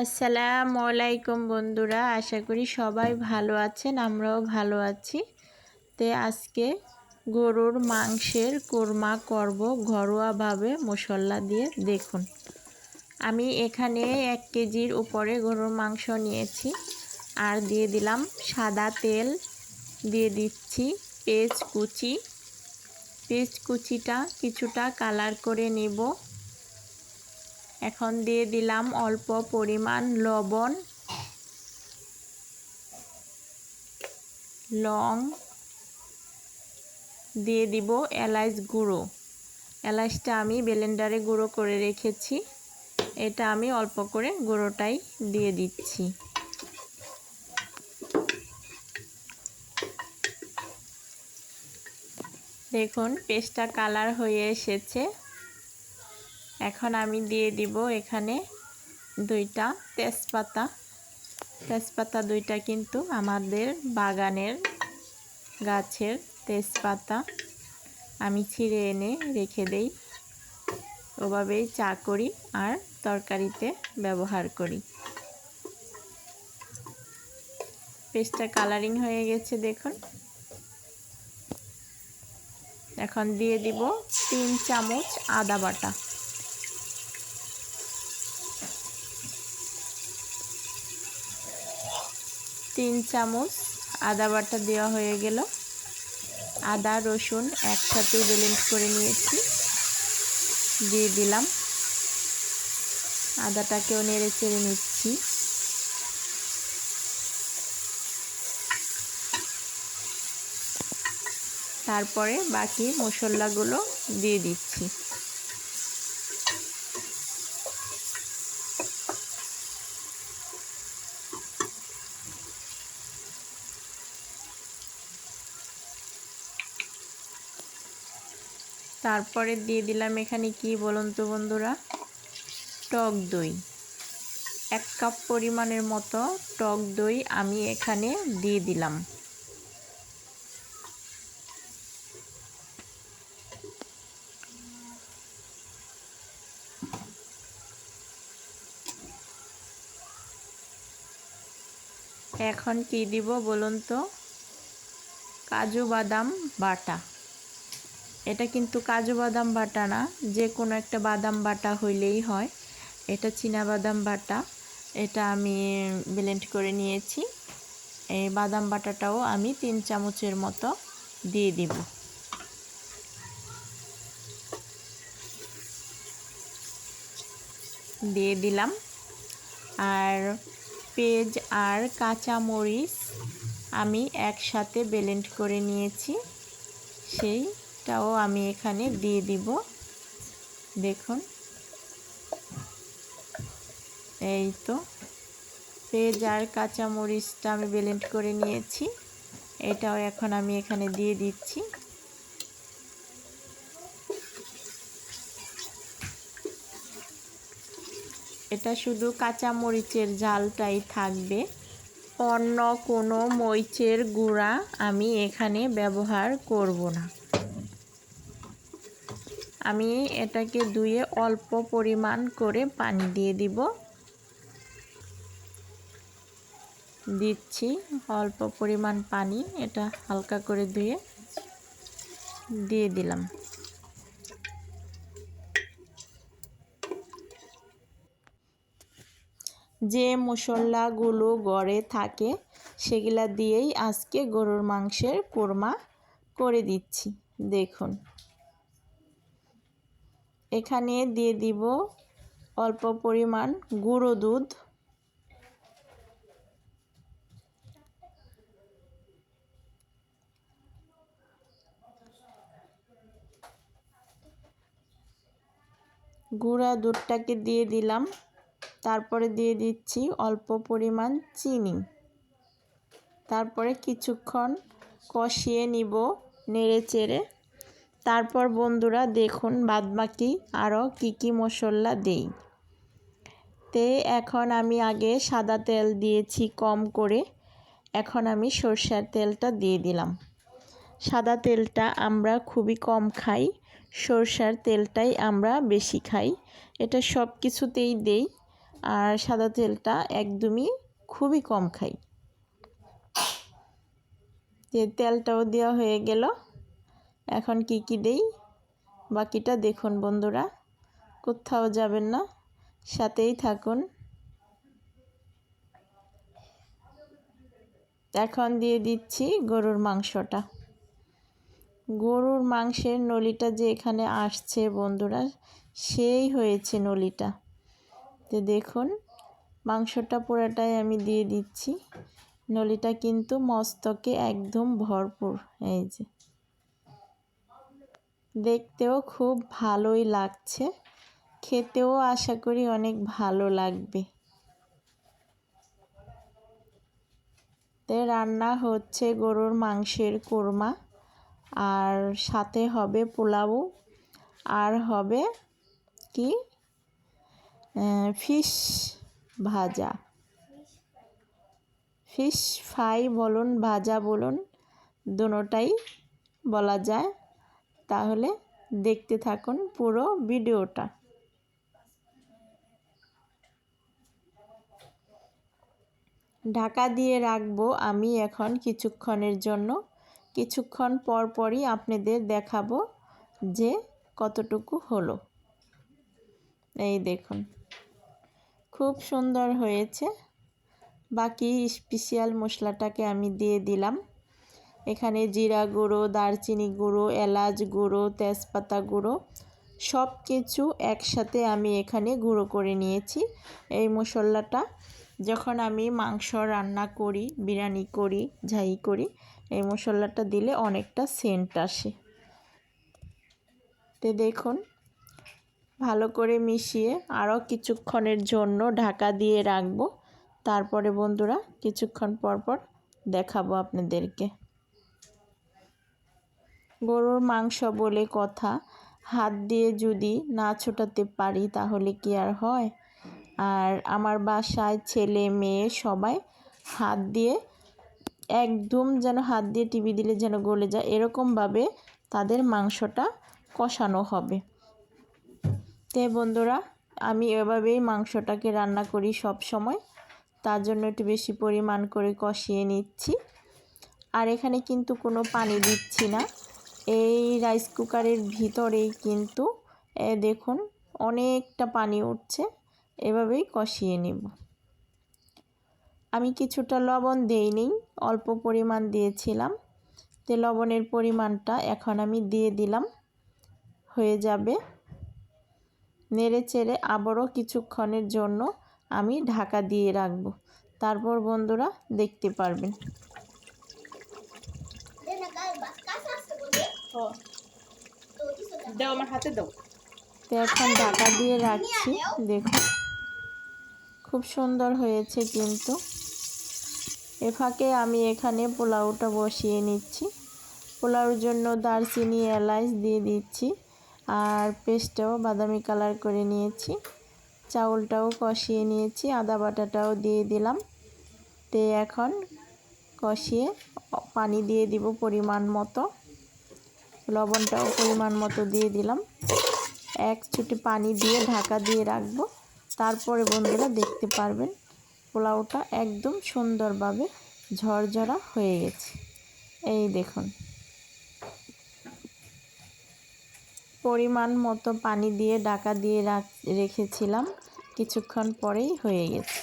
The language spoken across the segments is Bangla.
আসসালামু আলাইকুম বন্ধুরা, আশা করি সবাই ভালো আছেন, আমরাও ভালো আছি। তে আজকে গরুর মাংসের কোরমা করব ঘরোয়াভাবে মশলা দিয়ে, দেখুন। আমি এখানে এক কেজির উপরে গরুর মাংস নিয়েছি, আর দিয়ে দিলাম সাদা তেল, দিয়ে দিচ্ছি পেঁয়াজ কুচি। পেঁয়াজ কুচিটা কিছুটা কালার করে নিব। এখন দিয়ে দিলাম অল্প পরিমাণ লবণ, লং, দিয়ে দিব এলাইচ গুঁড়ো। এলাচটা আমি ব্লেন্ডারে গুঁড়ো করে রেখেছি। এটা আমি অল্প করে গুঁড়োটাই দিয়ে দিচ্ছি। দেখুন, পেস্টটা কালার হয়ে এসেছে। এখন আমি দিয়ে দিব এখানে দুইটা তেজপাতা। তেজপাতা দুইটা কিন্তু আমাদের বাগানের গাছের তেজপাতা। আমি ছিঁড়ে এনে রেখে দেই। ওভাবেই চা করি আর তরকারিতে ব্যবহার করি। পেস্টটা কালারিং হয়ে গেছে দেখুন। এখন দিয়ে দিব তিন চামচ আদা বাটা। তিন চামচ আদা বাটা দেওয়া হয়ে গেল। আদা, রসুন একসাথে ব্লেন্ড করে নিয়েছি। দিয়ে দিলাম। আদাটাকেও নেড়ে চেড়ে নিচ্ছি। তারপরে বাকি মশলাগুলো দিয়ে দিচ্ছি। তারপরে দিয়ে দিলাম এখানে কি বলুন তো বন্ধুরা? টক দই। এক কাপ পরিমাণের মতো টক দই আমি এখানে দিয়ে দিলাম। এখন কি দিব বলুন তো? কাজু বাদাম বাটা। এটা কিন্তু কাজু বাদাম বাটা না, যে কোনো একটা বাদাম বাটা হইলেই হয়। এটা চীনা বাদাম বাটা, এটা আমি ব্লেন্ড করে নিয়েছি। এই বাদাম বাটাটাও আমি তিন চামচের মতো দিয়ে দিব। দিয়ে দিলাম। আর পেঁয়াজ আর কাঁচা মরিচ আমি একসাথে ব্লেন্ড করে নিয়েছি। সেই টাও আমি এখানে দিয়ে দিব। দেখুন। এই তো। পেঁয়াজ আর কাঁচামরিচটা আমি ব্লেন্ড করে নিয়েছি। এটাও এখন আমি এখানে দিয়ে দিচ্ছি। এটা শুধু কাঁচামরিচের ঝালটাই থাকবে। অন্য কোনো মরিচের গুঁড়া আমি এখানে ব্যবহার করব না। আমি এটাকে ধুয়ে অল্প পরিমাণ করে পানি দিয়ে দিব। দিচ্ছি অল্প পরিমাণ পানি, এটা হালকা করে ধুয়ে দিয়ে দিলাম। যে মশলাগুলো গড়ে থাকে, সেগুলা দিয়েই আজকে গরুর মাংসের কোরমা করে দিচ্ছি। দেখুন। এখানে দিয়ে দিব অল্প পরিমাণ গুঁড়ো দুধ। গুঁড়া দুধটাকে দিয়ে দিলাম। তারপরে দিয়ে দিচ্ছি অল্প পরিমাণ চিনি। তারপরে কিছুক্ষণ কষিয়ে নিব নেড়ে চেড়ে। তারপর বন্ধুরা দেখুন বাদবাকি আরও কি কি মশলা দেই। তে এখন আমি আগে সাদা তেল দিয়েছি কম করে। এখন আমি সর্ষের তেলটা দিয়ে দিলাম। সাদা তেলটা আমরা খুবই কম খাই, সর্ষের তেলটাই আমরা বেশি খাই। এটা সব কিছুতেই দেই আর সাদা তেলটা একদমই খুবই কম খাই। তেলটাও দেওয়া হয়ে গেল। এখন কি কি দেই? বাকিটা দেখুন বন্ধুরা। কোথাও যাবেন না, সাথেই থাকুন। এখন দিয়ে দিচ্ছি গরুর মাংসটা। গরুর মাংসের নলিটা যে এখানে আসছে বন্ধুরা, সেই হয়েছে নলিটা। তো দেখুন, মাংসটা পুরাটাই আমি দিয়ে দিচ্ছি। নলিটা কিন্তু মস্তকে একদম ভরপুর, এই যে। দেখতেও খুব ভালোই লাগছে। খেতেও আশা করি অনেক ভালো লাগবে। তে রান্না হচ্ছে গরুর মাংসের কোরমা, আর সাথে হবে পোলাও, আর হবে কি? ফিশ ভাজা। ফিশ ফ্রাই বলুন, ভাজা বলুন, দুটোটাই বলা যায়। তাহলে দেখতে থাকুন পুরো ভিডিওটা। ঢাকা দিয়ে রাখব আমি এখন কিছুক্ষণের জন্য। কিছুক্ষণ পর পরই আপনাদের দেখাবো যে কতটুকু হলো। এই দেখুন, খুব সুন্দর হয়েছে। বাকি স্পেশাল মশলাটাকে আমি দিয়ে দিলাম। এখানে জিরা গুঁড়ো, দারচিনি গুঁড়ো, এলাচ গুঁড়ো, তেজপাতা গুঁড়ো সব কিছু একসাথে আমি এখানে গুঁড়ো করে নিয়েছি। এই মশলাটা যখন আমি মাংস রান্না করি, বিরিয়ানি করি, ঝাই করি, এই মশলাটা দিলে অনেকটা সেন্ট আসে। তো দেখুন, ভালো করে মিশিয়ে আরও কিছুক্ষণের জন্য ঢাকা দিয়ে রাখব। তারপরে বন্ধুরা, কিছুক্ষণ পর পর দেখাবো আপনাদেরকে। গরুর মাংস বলে কথা। হাত দিয়ে যদি না ছোটাতে পারি তাহলে কি আর হয়? আর আমার বাসায় ছেলে, মেয়ে সবাই হাত দিয়ে একদম যেন হাত দিয়ে টিভি দিলে যেন গলে যায়, এরকমভাবে তাদের মাংসটা কষানো হবে। তে বন্ধুরা, আমি এভাবেই মাংসটাকে রান্না করি সব সময়। তার জন্য একটু বেশি পরিমাণ করে কষিয়ে নিচ্ছি। আর এখানে কিন্তু কোনো পানি দিচ্ছি না। এই রাইস কুকারের ভিতরেই কিন্তু দেখুন, অনেকটা পানি উঠছে। এভাবেই কষিয়ে নেব। আমি কিছুটা লবণ দেইনি, অল্প পরিমাণ দিয়েছিলাম। তে লবণের পরিমাণটা এখন আমি দিয়ে দিলাম। হয়ে যাবে। নেড়ে চেড়ে আবারও কিছুক্ষণের জন্য আমি ঢাকা দিয়ে রাখব। তারপর বন্ধুরা দেখতে পারবেন। এখন ঢাকা দিয়ে রাখছি দেখুন খুব সুন্দর হয়েছে কিন্তু। এ ফাঁকে আমি এখানে পোলাওটা বসিয়ে নিচ্ছি। পোলাওর জন্য দারচিনি, এলাচ দিয়ে দিচ্ছি। আর পেস্টটাও বাদামি কালার করে নিয়েছি। চাউলটাও কষিয়ে নিয়েছি, আদা বাটাটাও দিয়ে দিলাম। তে এখন কষিয়ে পানি দিয়ে দিব পরিমাণ মতো। লবণটাও পরিমাণ মতো দিয়ে দিলাম। এক ছুটি পানি দিয়ে ঢাকা দিয়ে রাখব। তারপরে বন্ধুরা দেখতে পারবেন পোলাওটা একদম সুন্দরভাবে ঝরঝরা হয়ে গেছে। এই দেখুন। পরিমাণ মতো পানি দিয়ে ঢাকা দিয়ে রেখেছিলাম। কিছুক্ষণ পরেই হয়ে গেছে।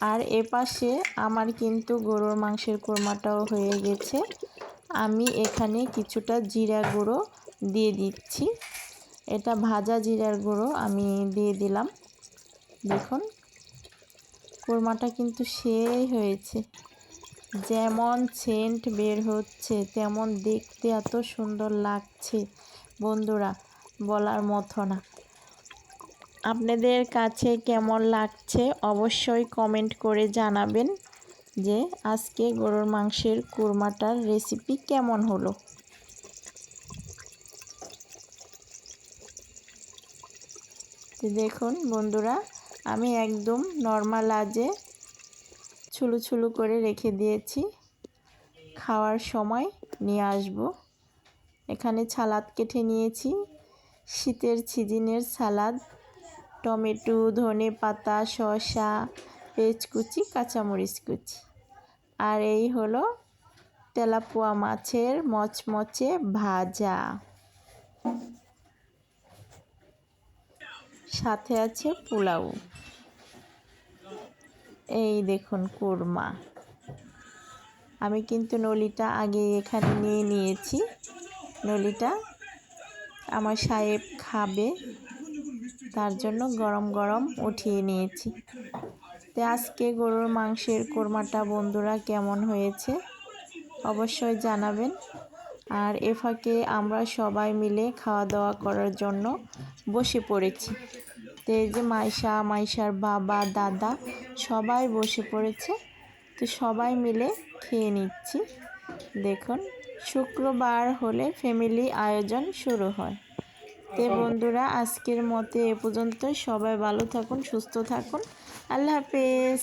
আর এপাশে আমার কিন্তু গরুর মাংসের কোরমাটাও হয়ে গেছে। আমি এখানে কিছুটা জিরা গুঁড়ো দিয়ে দিচ্ছি। এটা ভাজা জিরার গুঁড়ো আমি দিয়ে দিলাম। দেখুন, কোরমাটা কিন্তু সেই হয়েছে। যেমন সেন্ট বের হচ্ছে, তেমন দেখতে এত সুন্দর লাগছে, বন্ধুরা, বলার মতো না। আপনাদের কাছে কেমন লাগছে অবশ্যই কমেন্ট করে জানাবেন। যে আজকে গরুর মাংসের কুরমাটার রেসিপি কেমন হলো? দেখুন বন্ধুরা, আমি একদম নর্মাল আজে ছুলু ছুলু করে রেখে দিয়েছি। খাওয়ার সময় নিয়ে আসব। এখানে ছালাদ কেটে নিয়েছি, শীতের সিজনের সালাদ টমেটো ধনে পাতা শসা পেঁয়াজ কুচি, কাঁচামরিচ কুচি। আর এই হলো তেলাপোয়া মাছের মচমচে ভাজা। সাথে আছে পোলাও। এই দেখুন কোরমা। আমি কিন্তু নলিটা আগে এখানে নিয়ে নিয়েছি। নলিটা আমার সাহেব খাবে, তার জন্য গরম গরম উঠিয়ে নিয়েছি। তো আজকে গরুর মাংসের কোরমাটা বন্ধুরা কেমন হয়েছে অবশ্যই জানাবেন। আর এ ফাঁকে আমরা সবাই মিলে খাওয়া দাওয়া করার জন্য বসে পড়েছি। তো এই যে মাইশা, মাইশার বাবা, দাদা সবাই বসে পড়েছে। তো সবাই মিলে খেয়ে নিচ্ছি। দেখুন, শুক্রবার হলে ফ্যামিলি আয়োজন শুরু হয়। তে বন্ধুরা, আজকের মতে এ পর্যন্ত। সবাই ভালো থাকুন, সুস্থ থাকুন। আল্লাহ হাফেজ।